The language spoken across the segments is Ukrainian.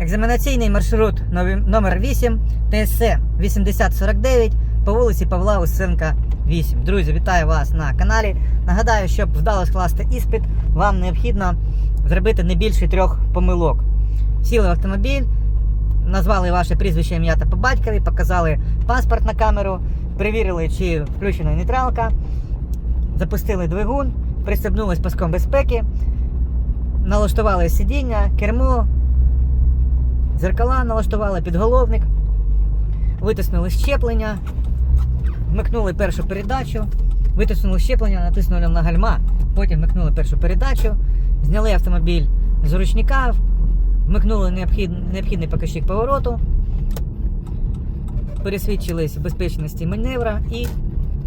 Екзаменаційний маршрут номер 8 ТСЦ 8049 по вулиці Павла Усенка 8. Друзі, вітаю вас на каналі. Нагадаю, щоб вдало скласти іспит, вам необхідно зробити не більше трьох помилок. Сіли в автомобіль, назвали ваше прізвище, ім'я та по батькові, показали паспорт на камеру, перевірили, чи включена нейтралка, запустили двигун, пристебнулись паском безпеки, налаштували сидіння, кермо, зеркала налаштували, підголовник, витиснули щеплення, вмикнули першу передачу, витиснули щеплення, натиснули на гальма, потім вмикнули першу передачу, зняли автомобіль з ручника, вмикнули необхід, необхідний показчик повороту, пересвідчились в безпечності маневра і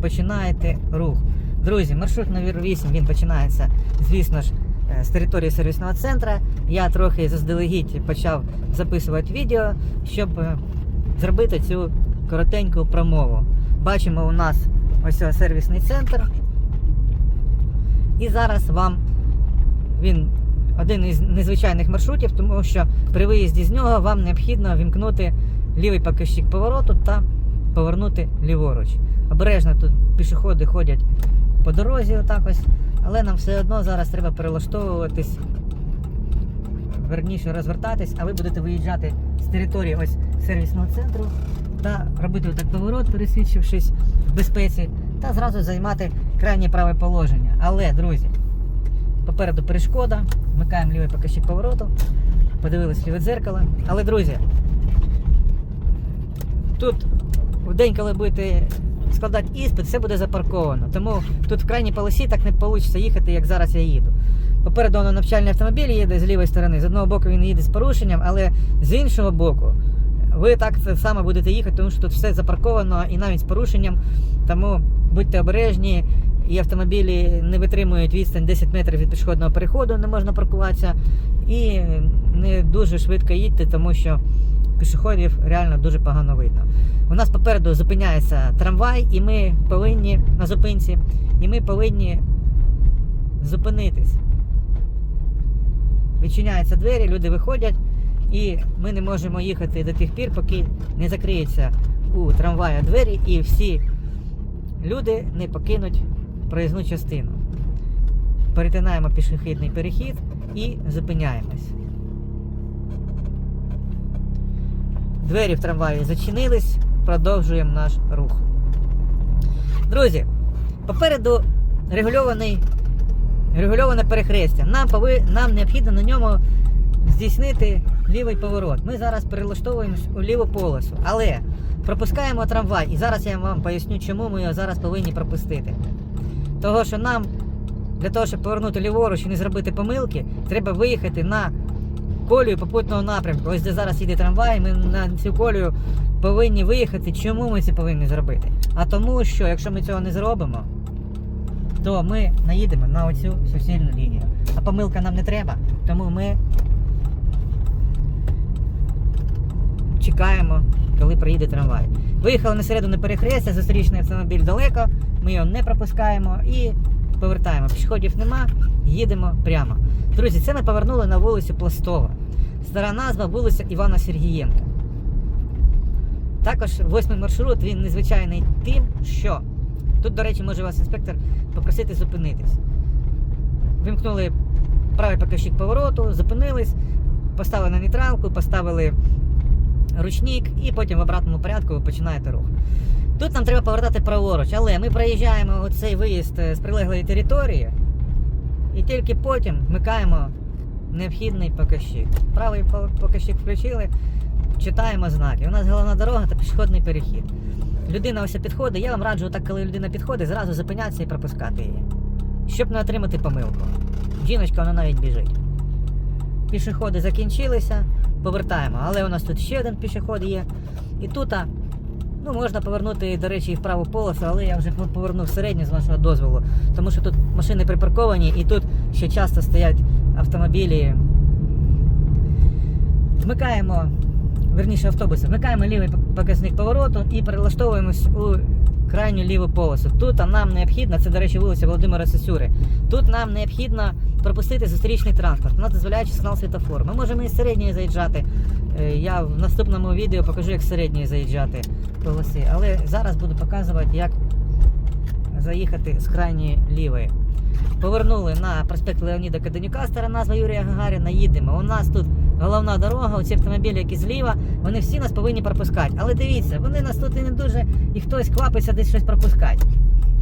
починаєте рух. Друзі, маршрут номер 8 він починається, звісно ж, з території сервісного центру. Я трохи заздалегідь почав записувати відео, щоб е, зробити цю коротеньку промову. Бачимо у нас ось сервісний центр. І зараз вам він один із незвичайних маршрутів, тому що при виїзді з нього вам необхідно вімкнути лівий показчик повороту та повернути ліворуч. Обережно тут пішоходи ходять по дорозі, отак ось, але нам все одно зараз треба перелаштовуватись, верніше розвертатись, а ви будете виїжджати з території ось сервісного центру та робити отак поворот, пересвідчившись в безпеці, та зразу займати крайнє праве положення. Але, друзі, попереду перешкода, вмикаємо лівий показчик повороту, подивились ліве дзеркало. Але, друзі, тут в день, коли будете складати іспит, все буде запарковано. Тому тут в крайній полосі так не вийде їхати, як зараз я їду. Попереду воно навчальний автомобіль їде з лівої сторони. З одного боку він їде з порушенням, але з іншого боку, ви так це саме будете їхати, тому що тут все запарковано і навіть з порушенням. Тому будьте обережні, і автомобілі не витримують відстань 10 метрів від пішохідного переходу, не можна паркуватися. І не дуже швидко їдьте, тому що пішоходів реально дуже погано видно. У нас попереду зупиняється трамвай, і ми повинні на зупинці, і ми повинні зупинитись. Відчиняються двері, люди виходять, і ми не можемо їхати до тих пір, поки не закриються у трамвая двері, і всі люди не покинуть проїзну частину. Перетинаємо пішохідний перехід і зупиняємось. Двері в трамваї зачинились, продовжуємо наш рух. Друзі, попереду регульований, регульоване перехрестя. Нам, пови, нам необхідно на ньому здійснити лівий поворот. Ми зараз перелаштовуємось у ліву полосу, але пропускаємо трамвай. І зараз я вам поясню, чому ми його зараз повинні пропустити. Того, що нам для того, щоб повернути ліворуч і не зробити помилки, треба виїхати на колію попутного напрямку. Ось де зараз їде трамвай, ми на цю колію повинні виїхати. Чому ми це повинні зробити? А тому, що якщо ми цього не зробимо, то ми наїдемо на оцю суцільну лінію. А помилка нам не треба, тому ми чекаємо, коли приїде трамвай. Виїхали на середину перехрестя, зустрічний автомобіль далеко, ми його не пропускаємо і повертаємо. Пішоходів нема, їдемо прямо. Друзі, це ми повернули на вулицю Пластова. Стара назва вулиця Івана Сергієнка. Також восьмий маршрут він незвичайний тим, що тут, до речі, може вас інспектор попросити зупинитись. Вимкнули правий показчик повороту, зупинились, поставили на нейтралку, поставили ручник і потім в обратному порядку ви починаєте рух. Тут нам треба повертати праворуч, але ми проїжджаємо оцей виїзд е, з прилеглої території і тільки потім вмикаємо необхідний показчик. Правий по- показчик включили, читаємо знаки. У нас головна дорога та пішохідний перехід. Людина ось підходить, я вам раджу, так, коли людина підходить, зразу зупинятися і пропускати її. Щоб не отримати помилку. Жіночка вона навіть біжить. Пішоходи закінчилися, повертаємо. Але у нас тут ще один пішоход є. І тут ну, можна повернути, до речі, і в праву полосу, але я вже повернув середню з вашого дозволу. Тому що тут машини припарковані і тут ще часто стоять автомобілі. Вмикаємо, верніше автобуси, вмикаємо лівий показник повороту і перелаштовуємось у крайню ліву полосу. Тут нам необхідно, це, до речі, вулиця Володимира Сосюри. Тут нам необхідно пропустити зустрічний транспорт. Вона дозволяє сигнал світофору. Ми можемо із середньої заїжджати Е, Я в наступному відео покажу, як середньої заїжджати полоси. Але зараз буду показувати, як заїхати з крайньої лівої. Повернули на проспект Леоніда Каденюка, стара назва Юрія Гагаріна. Їдемо. У нас тут головна дорога, оці автомобілі, які зліва, вони всі нас повинні пропускати. Але дивіться, вони нас тут і не дуже, і хтось квапиться десь щось пропускати.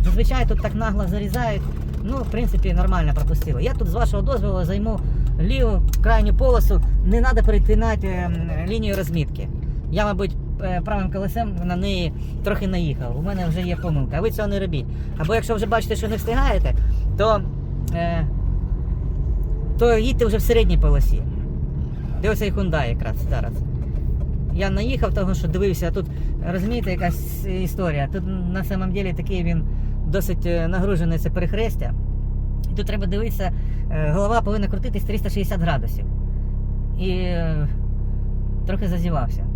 Зазвичай тут так нагло зарізають. Ну, в принципі, нормально пропустили. Я тут з вашого дозволу займу ліву крайню полосу. Не треба перетинати ем, лінію розмітки. Я, мабуть, правим колесем на неї трохи наїхав. У мене вже є помилка, а ви цього не робіть. Або якщо вже бачите, що не встигаєте, то, е, то їдьте вже в середній полосі. Де оцей Hyundai якраз зараз. Я наїхав того, що дивився, а тут, розумієте, якась історія. Тут на самом деле такий він досить е, нагружене це перехрестя. І тут треба дивитися, е, голова повинна крутитись 360 градусів. І е, трохи зазівався.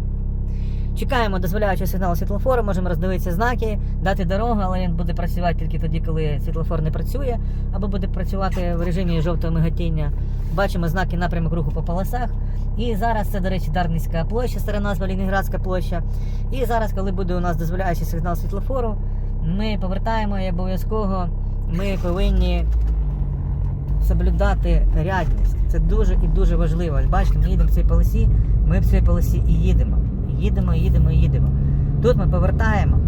Чекаємо дозволяючого сигналу світлофору, можемо роздивитися знаки, дати дорогу, але він буде працювати тільки тоді, коли світлофор не працює, або буде працювати в режимі жовтого миготіння. Бачимо знаки напрямок руху по полосах. І зараз це, до речі, Дарницька площа, стара назва Лінінградська площа. І зараз, коли буде у нас дозволяючий сигнал світлофору, ми повертаємо і обов'язково ми повинні соблюдати рядність. Це дуже і дуже важливо. Бачите, ми їдемо в цій полосі, ми в цій полосі і їдемо. Їдемо, їдемо, їдемо. Тут ми повертаємо.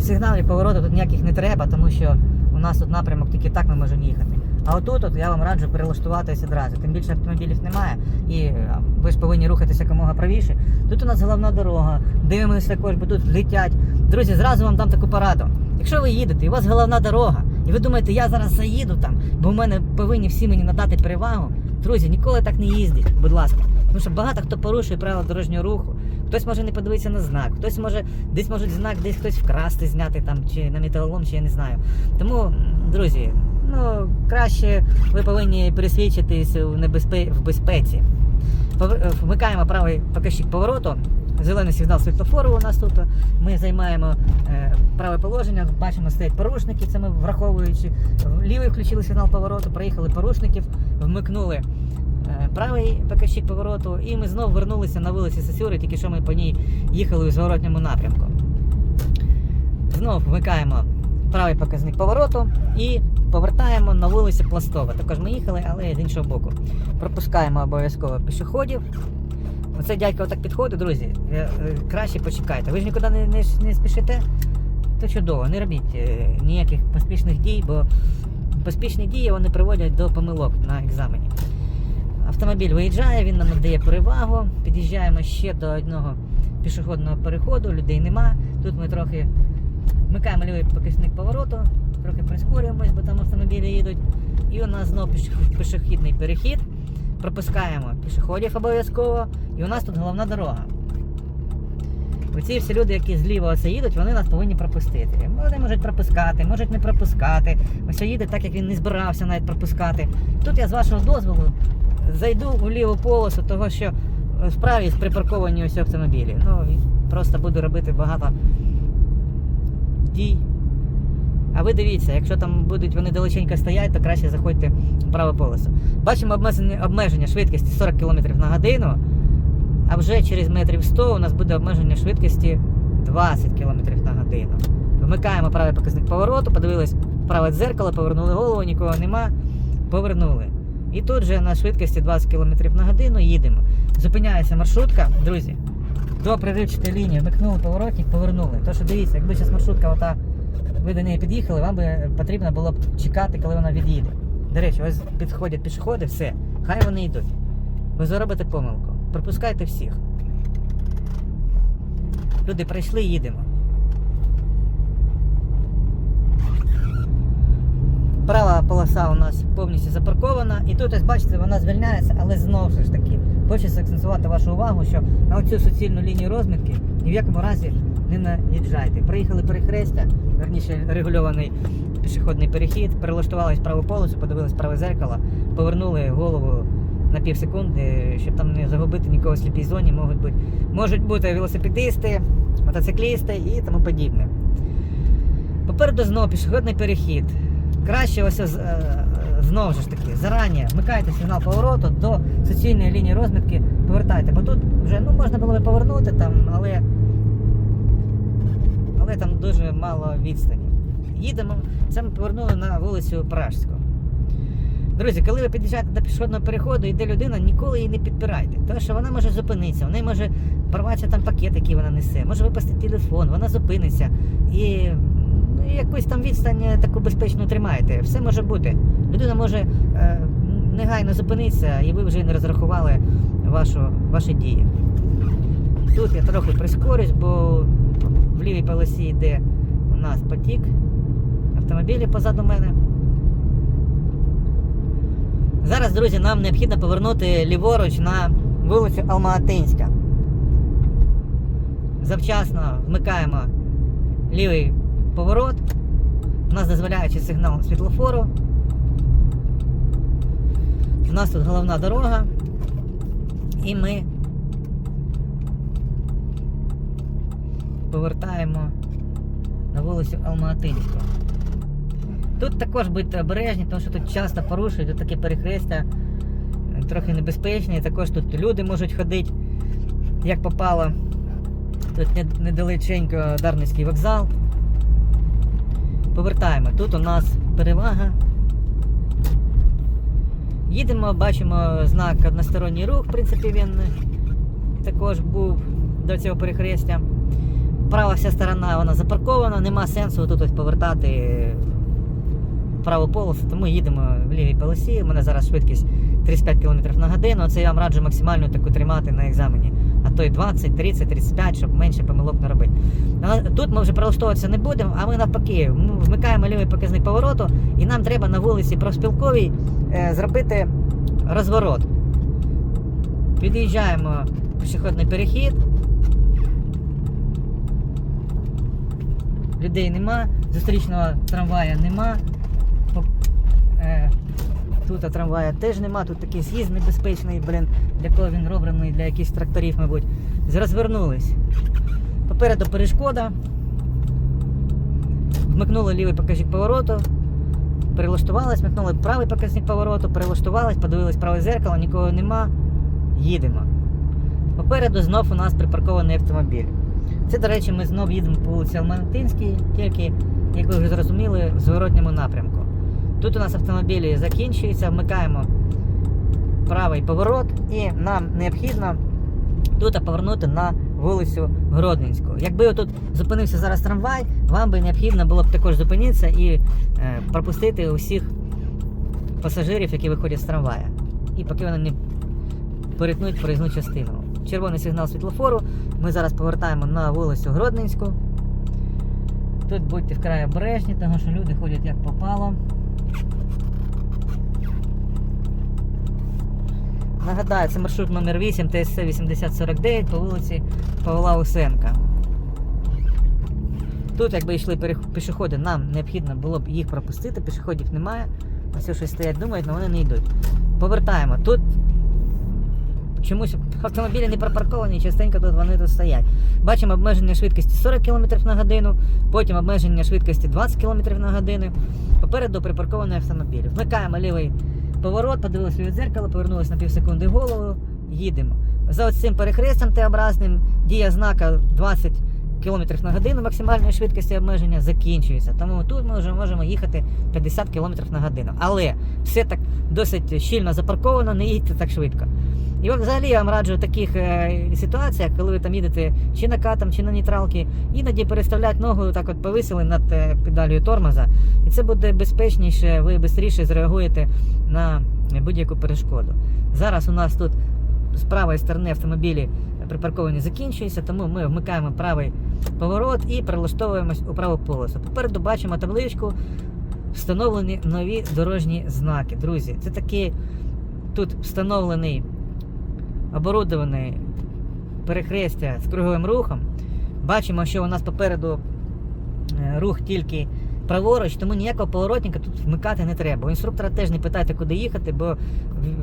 Сигналів повороту тут ніяких не треба, тому що у нас тут напрямок тільки так ми можемо їхати. А отут от я вам раджу перелаштуватися одразу. Тим більше автомобілів немає, і е, ви ж повинні рухатися якомога правіше. Тут у нас головна дорога, дивимося також, бо тут летять. Друзі, зразу вам дам таку пораду. Якщо ви їдете, і у вас головна дорога, і ви думаєте, я зараз заїду там, бо в мене повинні всі мені надати перевагу. Друзі, ніколи так не їздіть, будь ласка. Тому що багато хто порушує правила дорожнього руху. Хтось може не подивитися на знак, хтось може десь можуть знак, десь хтось вкрасти, зняти там чи на металолом, чи я не знаю. Тому, друзі, ну краще ви повинні пересвідчитись в небезпе... в безпеці. Вмикаємо правий показчик повороту. Зелений сигнал світлофору у нас тут. Ми займаємо е, праве положення, бачимо стоять порушники, це ми враховуючи. Лівий включили сигнал повороту, проїхали порушників, вмикнули е, правий показчик повороту, і ми знову вернулися на вулиці Сосюри, тільки що ми по ній їхали у зворотньому напрямку. Знову вмикаємо правий показник повороту і повертаємо на вулицю Пластова. Також ми їхали, але з іншого боку. Пропускаємо обов'язково пішоходів. Оце дядько отак підходить, друзі. е, е, Краще почекайте. Ви ж нікуди не, не, не спішите, то чудово, не робіть е, ніяких поспішних дій, бо поспішні дії вони приводять до помилок на екзамені. Автомобіль виїжджає, він нам надає перевагу. Під'їжджаємо ще до одного пішохідного переходу, людей нема. Тут ми трохи вмикаємо лівий показник повороту, трохи прискорюємось, бо там автомобілі їдуть. І у нас знову пішохідний перехід. Пропускаємо пішоходів обов'язково. І у нас тут головна дорога. Оці всі люди, які зліва оце їдуть, вони нас повинні пропустити. Вони можуть пропускати, можуть не пропускати. Ось їде так, як він не збирався навіть пропускати. Тут я з вашого дозволу зайду у ліву полосу, того що справі припарковані ось автомобілі. Ну просто буду робити багато дій. А ви дивіться, якщо там будуть вони далеченько стоять, то краще заходьте в праву полосу. Бачимо обмеження, обмеження швидкості 40 км на годину, а вже через метрів 100 у нас буде обмеження швидкості 20 км на годину. Вмикаємо правий показник повороту, подивились в праве дзеркало, повернули голову, нікого нема, повернули. І тут же на швидкості 20 км на годину їдемо. Зупиняється маршрутка, друзі. До приривчатої лінії вмикнули поворотник, повернули. То що дивіться, якби зараз маршрутка ота ви до неї під'їхали, вам би потрібно було б чекати, коли вона від'їде. До речі, ось підходять пішоходи, все, хай вони йдуть. Ви заробите помилку. Пропускайте всіх. Люди прийшли, їдемо. Права полоса у нас повністю запаркована. І тут, ось бачите, вона звільняється, але знову ж таки, хочу закцентувати вашу увагу, що на оцю суцільну лінію розмітки ні в якому разі не наїжджайте. Приїхали перехрестя, верніше регульований пішохідний перехід, перелаштувались праву полосу, подивились праве зеркало, повернули голову на пів секунди, щоб там не загубити нікого в сліпій зоні. Можуть бути, можуть бути велосипедисти, мотоциклісти і тому подібне. Попереду знову пішохідний перехід. Краще ось е, знову ж таки зарані вмикайте сигнал повороту до суцільної лінії розмітки повертайте, бо тут вже ну, можна було би повернути там, але, але там дуже мало відстані. Їдемо, це ми повернули на вулицю Пражську. Друзі, коли ви під'їжджаєте до пішохідного переходу, йде людина, ніколи її не підпирайте. Тому що вона може зупинитися, в неї може порватися там пакет, який вона несе, може випасти телефон, вона зупиниться і якусь там відстань е, таку безпечну тримаєте. Все може бути. Людина може е, негайно зупинитися, і ви вже не розрахували вашу, ваші дії. Тут я трохи прискорюсь, бо в лівій полосі йде у нас потік автомобілі позаду мене. Зараз, друзі, нам необхідно повернути ліворуч на вулицю Алмаатинська. Завчасно вмикаємо лівий поворот. У нас дозволяючий сигнал світлофору. У нас тут головна дорога. І ми повертаємо на вулицю Алмаатинську. Тут також будьте обережні, тому що тут часто порушують, тут таке перехрестя трохи небезпечні. Також тут люди можуть ходити, як попало. Тут недалеченько Дарницький вокзал. Повертаємо. Тут у нас перевага. Їдемо, бачимо знак односторонній рух, в принципі, він також був до цього перехрестя. Права вся сторона вона запаркована, нема сенсу тут повертати праву полосу, тому їдемо в лівій полосі. У мене зараз швидкість 35 км на годину. Це я вам раджу максимально таку тримати на екзамені. То й 20, 30, 35, щоб менше помилок не робити. Тут ми вже прилаштовуватися не будемо, а ми навпаки ми вмикаємо лівий показник повороту, і нам треба на вулиці Профспілковій е, зробити розворот. Під'їжджаємо в пішохідний перехід. Людей нема, зустрічного трамвая нема. Тут трамвая теж нема, тут такий з'їзд небезпечний, блін, для кого він роблений, для якихось тракторів, мабуть. Розвернулись. Попереду перешкода. Вмикнули лівий показник повороту. Перелаштувались, вмикнули правий показник повороту, перелаштувались, подивились праве зеркало, нікого нема. Їдемо. Попереду знов у нас припаркований автомобіль. Це, до речі, ми знов їдемо по вулиці Алматинській, тільки, як ви вже зрозуміли, в зворотньому напрямку. Тут у нас автомобілі закінчуються, вмикаємо правий поворот і нам необхідно тут повернути на вулицю Гродненську. Якби тут зупинився зараз трамвай, вам би необхідно було б також зупинитися і е, пропустити усіх пасажирів, які виходять з трамвая. І поки вони не перетнуть проїзну частину. Червоний сигнал світлофору. Ми зараз повертаємо на вулицю Гродненську. Тут будьте вкрай обережні, тому що люди ходять як попало. Нагадаю, це маршрут номер 8 ТСЦ 8049 по вулиці Павла Усенка. Тут, якби йшли пішоходи, нам необхідно було б їх пропустити, пішоходів немає. Ось щось стоять, думають, але вони не йдуть. Повертаємо. Тут чомусь автомобілі не припарковані, частенько тут вони тут стоять. Бачимо обмеження швидкості 40 км на годину, потім обмеження швидкості 20 км на годину. Попереду припаркований автомобіль. Вмикаємо лівий поворот, подивилися від дзеркало, повернулися на півсекунди голову, їдемо. За ось цим перехрестям Т-образним дія знака 20 км на годину максимальної швидкості обмеження закінчується. Тому тут ми вже можемо їхати 50 км на годину. Але все так досить щільно запарковано, не їдьте так швидко. І от взагалі я вам раджу в таких е, ситуаціях, коли ви там їдете чи накатом, чи на нейтралки, іноді переставляти ногу так от повисили над е, педалью тормоза. І це буде безпечніше, ви швидше зреагуєте на будь-яку перешкоду. Зараз у нас тут з правої сторони автомобілі припарковані закінчуються, тому ми вмикаємо правий поворот і прилаштовуємось у праву полосу. Попереду бачимо табличку встановлені нові дорожні знаки. Друзі, це такий тут встановлений оборудований перехрестя з круговим рухом. Бачимо, що у нас попереду е, рух тільки праворуч, тому ніякого поворотника тут вмикати не треба. У інструктора теж не питайте, куди їхати, бо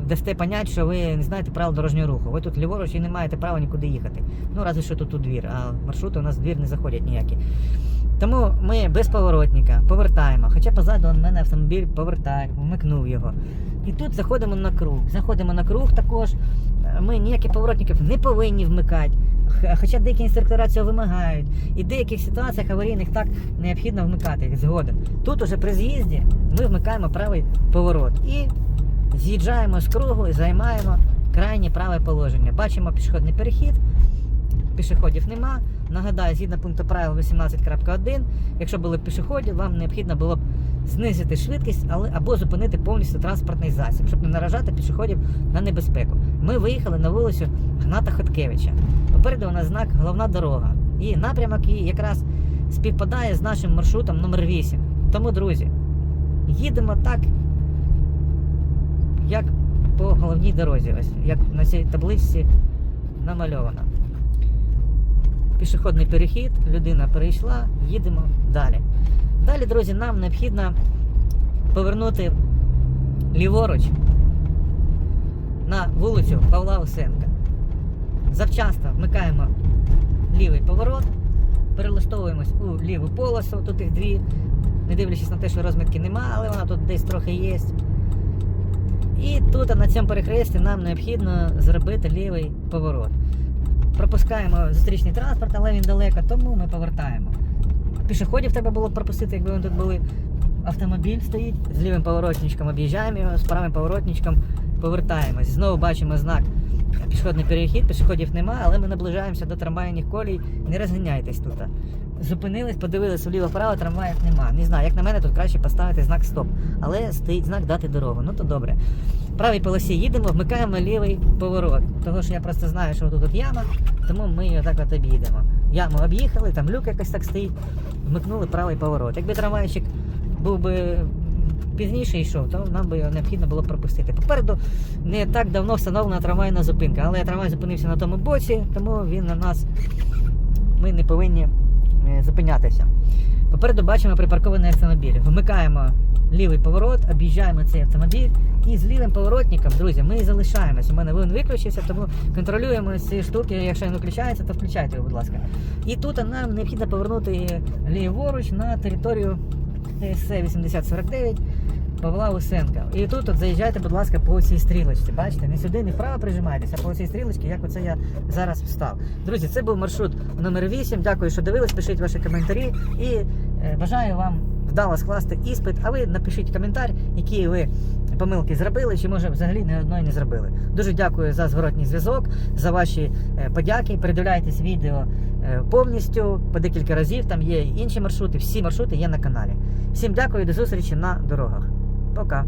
дасте понять, що ви не знаєте правил дорожнього руху. Ви тут ліворуч і не маєте права нікуди їхати. Ну, разве що тут у двір, а маршрути у нас в двір не заходять ніякі. Тому ми без поворотника повертаємо. Хоча позаду у мене автомобіль повертає, вмикнув його. І тут заходимо на круг. Заходимо на круг також. Ми ніяких поворотників не повинні вмикати. Хоча деякі інструктора цього вимагають. І в деяких ситуаціях аварійних так необхідно вмикати їх згоден. Тут уже при з'їзді ми вмикаємо правий поворот і з'їжджаємо з кругу і займаємо крайнє праве положення. Бачимо пішохідний перехід, пішоходів нема. Нагадаю, згідно пункту правил 18.1, якщо були пішоходи, вам необхідно було б знизити швидкість але, або зупинити повністю транспортний засіб, щоб не наражати пішоходів на небезпеку. Ми виїхали на вулицю Гната Хоткевича. Попереду у нас знак головна дорога. І напрямок її якраз співпадає з нашим маршрутом номер 8. Тому, друзі, їдемо так, як по головній дорозі, ось як на цій табличці намальовано. Пішохідний перехід, людина перейшла, їдемо далі. Далі, друзі, нам необхідно повернути ліворуч на вулицю Павла Усенка. Завчасно вмикаємо лівий поворот, перелаштовуємось у ліву полосу, тут їх дві, не дивлячись на те, що розмітки нема, але вона тут десь трохи є. І тут на цьому перехресті нам необхідно зробити лівий поворот. Пропускаємо зустрічний транспорт, але він далеко, тому ми повертаємо. Пішоходів треба було пропустити, якби вони тут були. Автомобіль стоїть з лівим поворотничком, об'їжджаємо його, з правим поворотничком повертаємось. Знову бачимо знак пішохідний перехід, пішоходів нема, але ми наближаємося до трамвайних колій. Не розганяйтесь тут. Зупинились, подивились вліво-право, трамваїв нема. Не знаю, як на мене, тут краще поставити знак стоп. Але стоїть знак дати дорогу. Ну то добре. Правій полосі їдемо, вмикаємо лівий поворот. Того що я просто знаю, що тут, тут яма, тому ми її отак от об'їдемо. Яму об'їхали, там люк якось так стоїть, вмикнули правий поворот. Якби трамвайчик був би пізніше йшов, то нам би його необхідно було пропустити. Попереду не так давно встановлена трамвайна зупинка, але трамвай зупинився на тому боці, тому він на нас ми не повинні е, зупинятися. Попереду бачимо припаркований автомобіль. Вмикаємо лівий поворот, об'їжджаємо цей автомобіль. І з лівим поворотником, друзі, ми залишаємось. У мене він виключився, тому контролюємо ці штуки. Якщо він виключається, то включайте його, будь ласка. І тут нам необхідно повернути ліворуч на територію ТСЦ 8049 Павла Усенка. І тут от заїжджайте, будь ласка, по цій стрілочці. Бачите, не сюди, не вправо прижимайтеся, а по цій стрілочці, як оце я зараз встав. Друзі, це був маршрут номер 8. Дякую, що дивились. Пишіть ваші коментарі і е, бажаю вам вдало скласти іспит. А ви напишіть коментар, які ви помилки зробили, чи може взагалі ні одної не зробили. Дуже дякую за зворотній зв'язок, за ваші е, подяки. Передивляйтесь відео повністю по декілька разів. Там є інші маршрути, всі маршрути є на каналі. Всім дякую, до зустрічі на дорогах. Пока.